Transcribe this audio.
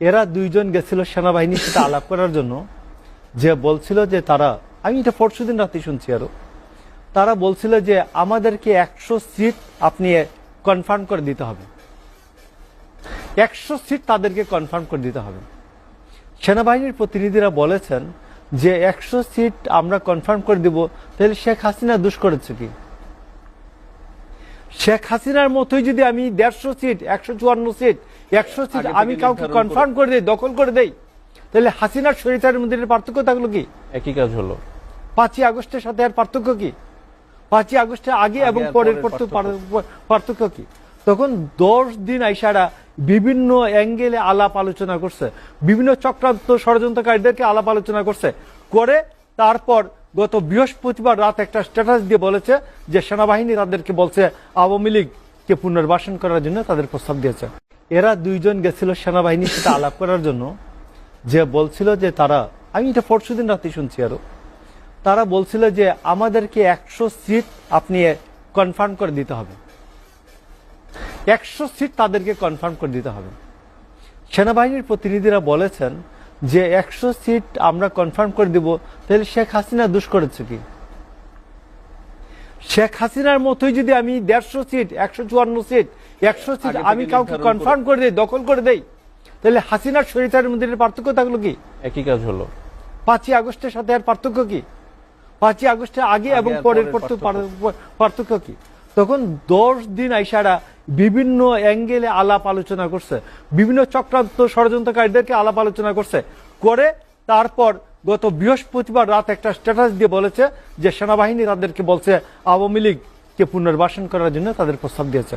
এরা দুইজন গেছিল সেনাবাহিনীর সাথে আলাপ করার জন্য। যে বলছিল যে তারা, আমি এটা পরশু দিন রাতে শুনছি আরও। তারা বলছিল যে আমাদেরকে একশো সিট আপনি কনফার্ম করে দিতে হবে। একশো সিট তাদেরকে কনফার্ম করে দিতে হবে। সেনাবাহিনীর প্রতিনিধিরা বলেছেন যে একশো সিট আমরা কনফার্ম করে দিব, তাহলে শেখ হাসিনা দুষ করেছে কি? শেখ হাসিনার মতোই যদি আমি দেড়শো সিট, একশো চুয়ান্ন সিট একশো সিট আমি কাউকে কনফার্ম করে দিই দখল করে দেই। তাহলে হাসিনার শরীরের মধ্যে পার্থক্য থাকল কি? একই কাজ হলো। পাঁচই আগস্টের সাথে আর পার্থক্য কি? পাঁচই আগস্টের আগে এবং পরের পার্থক্য কি? তখন দশ দিন আইসারা বিভিন্ন অ্যাঙ্গেলে আলাপ আলোচনা করছে বিভিন্ন চক্রান্ত ষড়যন্ত্রকারীদেরকে আলাপ আলোচনা করছে। করে তারপর গত বৃহস্পতিবার রাত একটা স্ট্যাটাস দিয়ে বলেছে যে সেনাবাহিনী তাদেরকে বলছে আওয়ামী লীগকে পুনর্বাসন করার জন্য তাদের প্রস্তাব দিয়েছে। এরা দুইজন গেছিল সেনাবাহিনীর সাথে আলাপ করার জন্য। যে বলছিল যে তারা, আমি এটা পরশু দিন রাতে শুনছি আরও। তারা বলছিল যে আমাদেরকে একশো সিট আপনি কনফার্ম করে দিতে হবে। একশো সিট তাদেরকে কনফার্ম করে দিতে হবে। সেনাবাহিনীর প্রতিনিধিরা বলেছেন যে একশো সিট আমরা কনফার্ম করে দিব, তাহলে শেখ হাসিনা দুষ করেছে কি? শেখ হাসিনার মতোই যদি আমি দেড়শো সিট একশো চুয়ান্ন সিট একশো সিট আমি কাউকে কনফার্ম করে দিই দখল করে দেই তাহলে হাসিনার শরীরের মধ্যে পার্থক্য থাকল কি? একই কাজ হলো। পাঁচই আগস্টের সাথে আর পার্থক্য কি? পাঁচই আগস্টের আগে এবং পরের পার্থক্য কি? তখন দশ দিন আইসারা বিভিন্ন অ্যাঙ্গেলে আলাপ আলোচনা করছে বিভিন্ন চক্রান্ত ষড়যন্ত্রকারীদেরকে আলাপ আলোচনা করছে করে তারপর গত বৃহস্পতিবার রাত একটা স্ট্যাটাস দিয়ে বলেছে যে সেনাবাহিনী তাদেরকে বলছে আওয়ামী লীগকে পুনর্বাসন করার জন্য তাদের প্রস্তাব দিয়েছে।